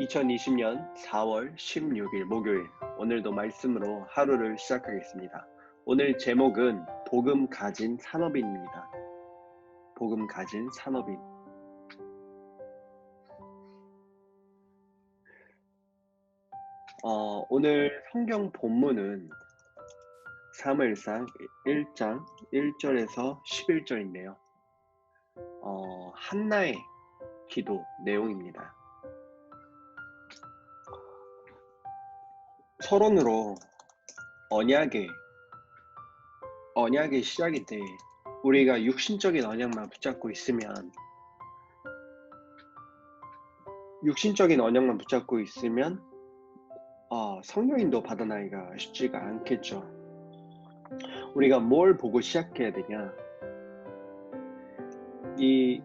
2020년 4월 16일 목요일 오늘도 말씀으로 하루를 시작하겠습니다. 오늘 제목은 복음 가진 산업인입니다. 복음 가진 산업인. 어, 오늘 성경 본문은 사무엘상 1장 1절에서 11절인데요. 어, 한나의 기도 내용입니다. 서론으로 언약의 언약의 시작인데 우리가 육신적인 언약만 붙잡고 있으면 육신적인 언약만 붙잡고 있으면 어, 성령인도 받아나기가 쉽지가 않겠죠. 우리가 뭘 보고 시작해야 되냐? 이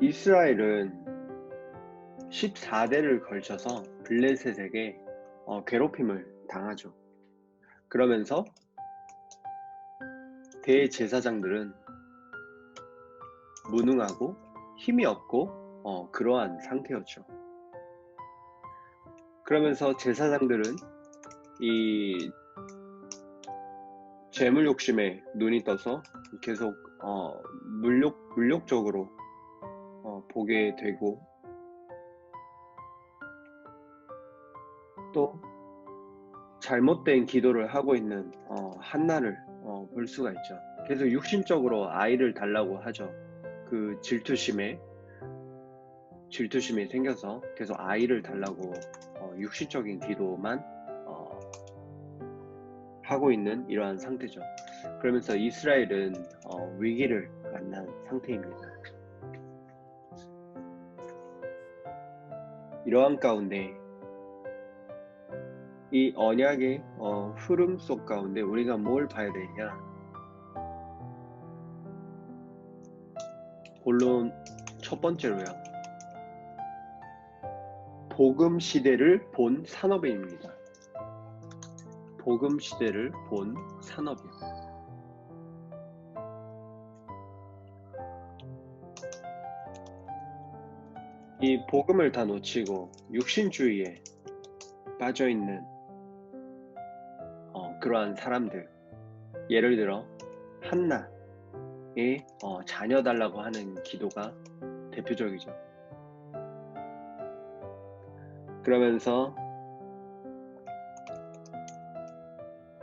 이스라엘은 14대를 걸쳐서 블레셋에게 어, 괴롭힘을 당하죠. 그러면서 대제사장들은 무능하고 힘이 없고 어, 그러한 상태였죠. 그러면서 제사장들은 이 재물 욕심에 눈이 떠서 계속 어, 물욕 물욕적으로 어, 보게 되고 잘못된 기도를 하고 있는 어, 한나를 어, 볼 수가 있죠. 계속 육신적으로 아이를 달라고 하죠. 그 질투심에 질투심이 생겨서 계속 아이를 달라고 어, 육신적인 기도만 어, 하고 있는 이러한 상태죠. 그러면서 이스라엘은 어, 위기를 만난 상태입니다. 이러한 가운데 이 언약의 어, 흐름 속 가운데 우리가 뭘 봐야 되냐? 본론 첫 번째로요. 복음 시대를 본 산업인입니다. 복음 시대를 본 산업인. 이 복음을 다 놓치고 육신주의에 빠져 있는 어, 그러한 사람들, 예를 들어 한나의 어, 자녀 달라고 하는 기도가 대표적이죠. 그러면서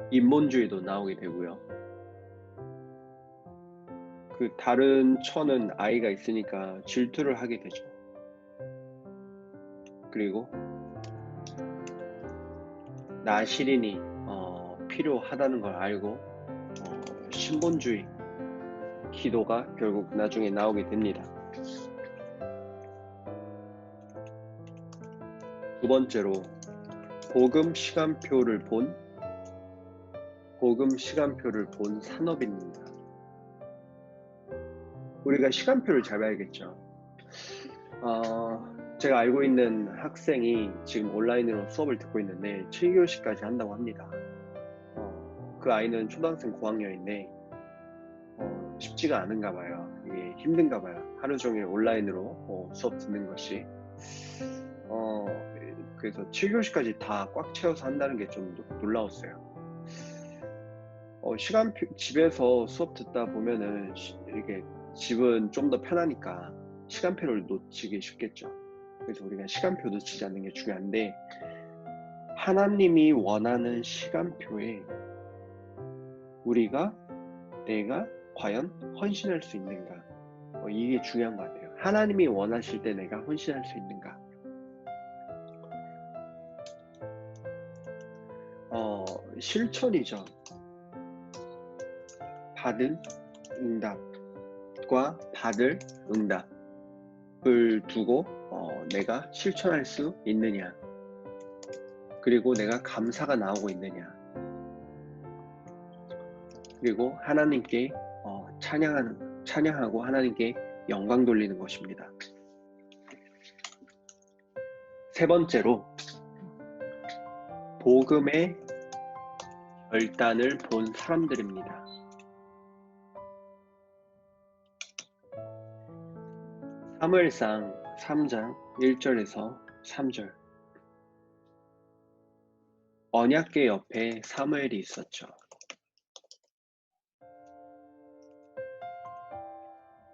인본주의도 나오게 되고요. 그 다른 처는 아이가 있으니까 질투를 하게 되죠. 그리고 나시린이 어, 필요하다는 걸 알고 어, 신본주의 기도가 결국 나중에 나오게 됩니다. 두 번째로 복음 시간표를 본 복음 시간표를 본 산업입니다. 우리가 시간표를 잘 봐야겠죠. 어, 제가 알고 있는 학생이 지금 온라인으로 수업을 듣고 있는데 7교시까지 한다고 합니다. 어, 그 아이는 초등학생 고학년인데 어, 쉽지가 않은가 봐요. 이게 힘든가 봐요. 하루 종일 온라인으로 어, 수업 듣는 것이. 어, 그래서 7교시까지 다 꽉 채워서 한다는 게 좀 놀라웠어요. 어, 시간표, 집에서 수업 듣다 보면은 이렇게 집은 좀 더 편하니까 시간표를 놓치기 쉽겠죠. 그래서 우리가 시간표 놓치지 않는 게 중요한데 하나님이 원하는 시간표에 우리가 내가 과연 헌신할 수 있는가 어, 이게 중요한 것 같아요. 하나님이 원하실 때 내가 헌신할 수 있는가 어, 실천이죠. 받은 응답과 받을 응답을 두고 어, 내가 실천할 수 있느냐 그리고 내가 감사가 나오고 있느냐 그리고 하나님께 어, 찬양하는 찬양하고 하나님께 영광 돌리는 것입니다. 세 번째로 복음의 결단을 본 사람들입니다. 사무엘상 3장 1절에서 3절 언약궤 옆에 사무엘이 있었죠.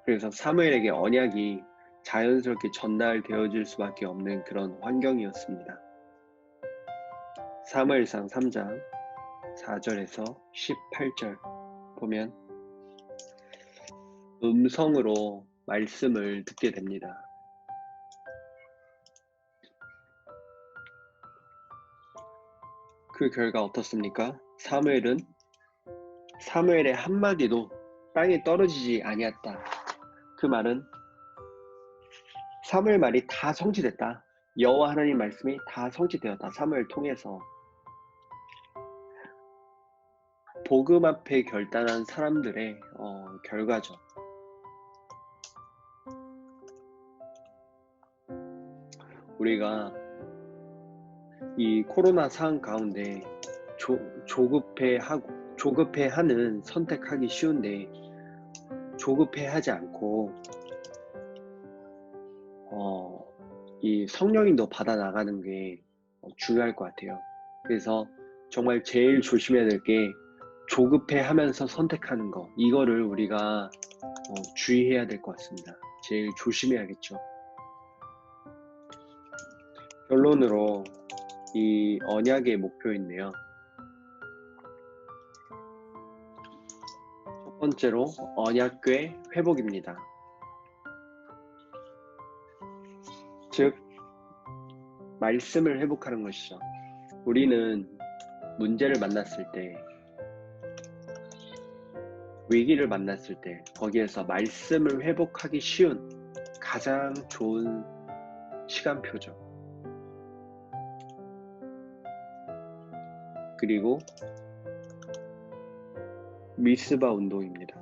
그래서 사무엘에게 언약이 자연스럽게 전달되어질 수밖에 없는 그런 환경이었습니다. 사무엘상 3장 4절에서 18절 보면 음성으로 말씀을 듣게 됩니다. 그 결과 어떻습니까? 사무엘은 사무엘의 한마디도 땅에 떨어지지 아니었다. 그 말은 사무엘 말이 다 성취됐다. 여호와 하나님 말씀이 다 성취되었다. 사무엘 통해서 복음 앞에 결단한 사람들의 어, 결과죠. 우리가 이 코로나 상황 가운데 조, 조급해 하고 조급해 하는 선택하기 쉬운데 조급해 하지 않고 어, 이 성령님도 받아 나가는 게 중요할 것 같아요. 그래서 정말 제일 조심해야 될 게 조급해 하면서 선택하는 거 이거를 우리가 어, 주의해야 될 것 같습니다. 제일 조심해야겠죠. 결론으로 이 언약의 목표인데요. 번째로 언약궤 회복입니다. 즉, 말씀을 회복하는 것이죠. 우리는 문제를 만났을 때, 위기를 만났을 때, 거기에서 말씀을 회복하기 쉬운 가장 좋은 시간표죠. 그리고 미스바 운동입니다.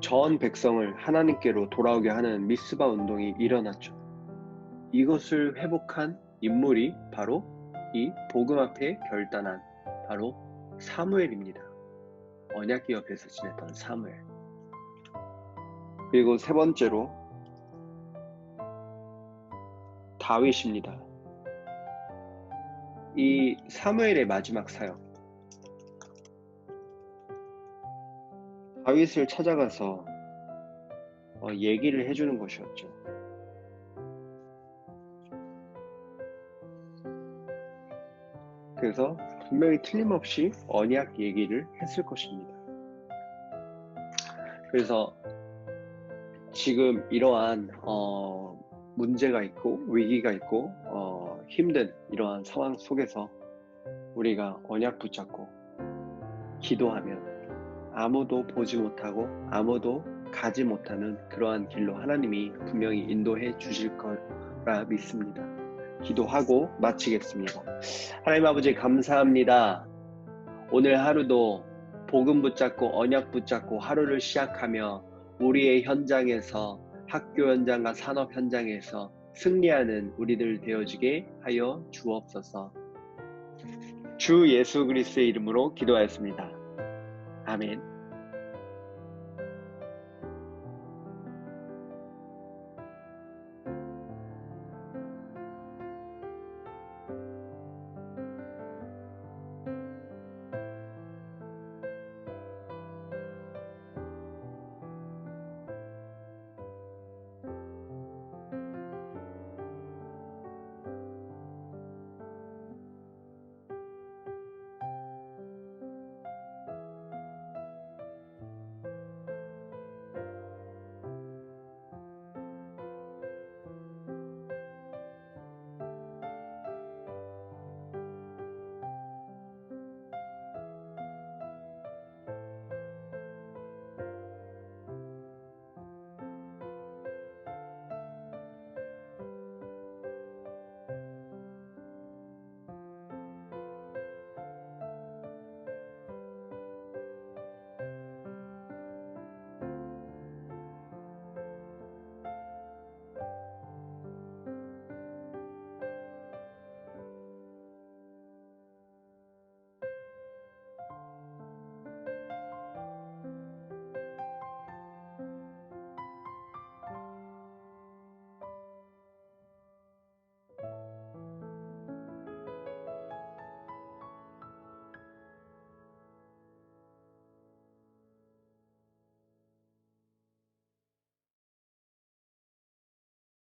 전 백성을 하나님께로 돌아오게 하는 미스바 운동이 일어났죠. 이것을 회복한 인물이 바로 이 복음 앞에 결단한 바로 사무엘입니다. 언약기 옆에서 지냈던 사무엘. 그리고 세 번째로 다윗입니다. 이 사무엘의 마지막 사역. 다윗을 찾아가서 어, 얘기를 해주는 것이었죠. 그래서 분명히 틀림없이 언약 얘기를 했을 것입니다. 그래서 지금 이러한 어, 문제가 있고 위기가 있고 어, 힘든 이러한 상황 속에서 우리가 언약 붙잡고 기도하면 아무도 보지 못하고 아무도 가지 못하는 그러한 길로 하나님이 분명히 인도해 주실 거라 믿습니다. 기도하고 마치겠습니다. 하나님 아버지 감사합니다. 오늘 하루도 복음 붙잡고 언약 붙잡고 하루를 시작하며 우리의 현장에서 학교 현장과 산업 현장에서 승리하는 우리들 되어지게 하여 주옵소서. 주 예수 그리스의 이름으로 기도하였습니다. 아멘.